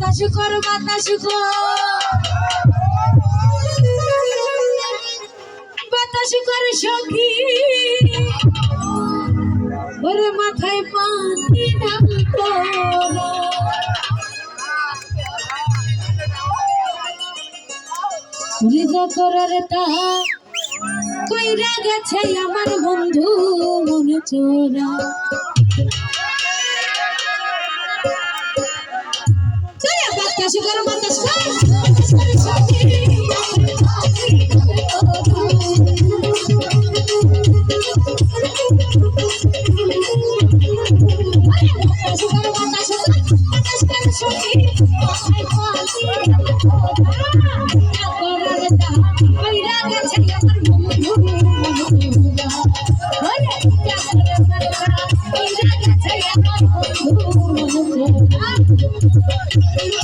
বাতাস কর, বাতাস বাতাস কর সখী। ওর মাথায় পাতি নাম যা করার তাহা কইরা গেছে আমার বন্ধু মনে চোরা Tá chegando, Matheus.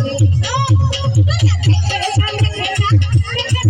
I'm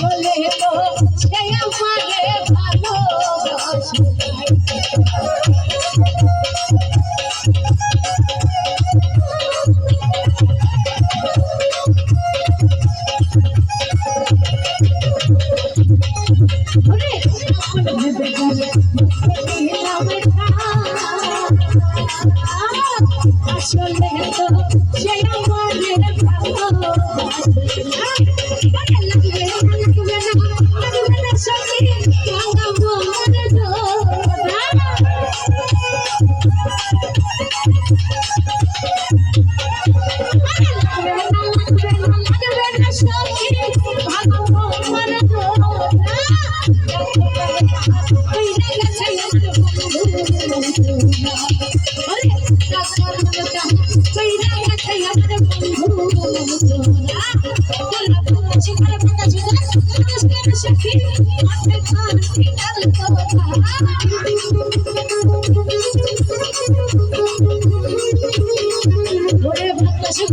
আসলে তো সে আমারে ভালোবাসে আসলে তো সে I'm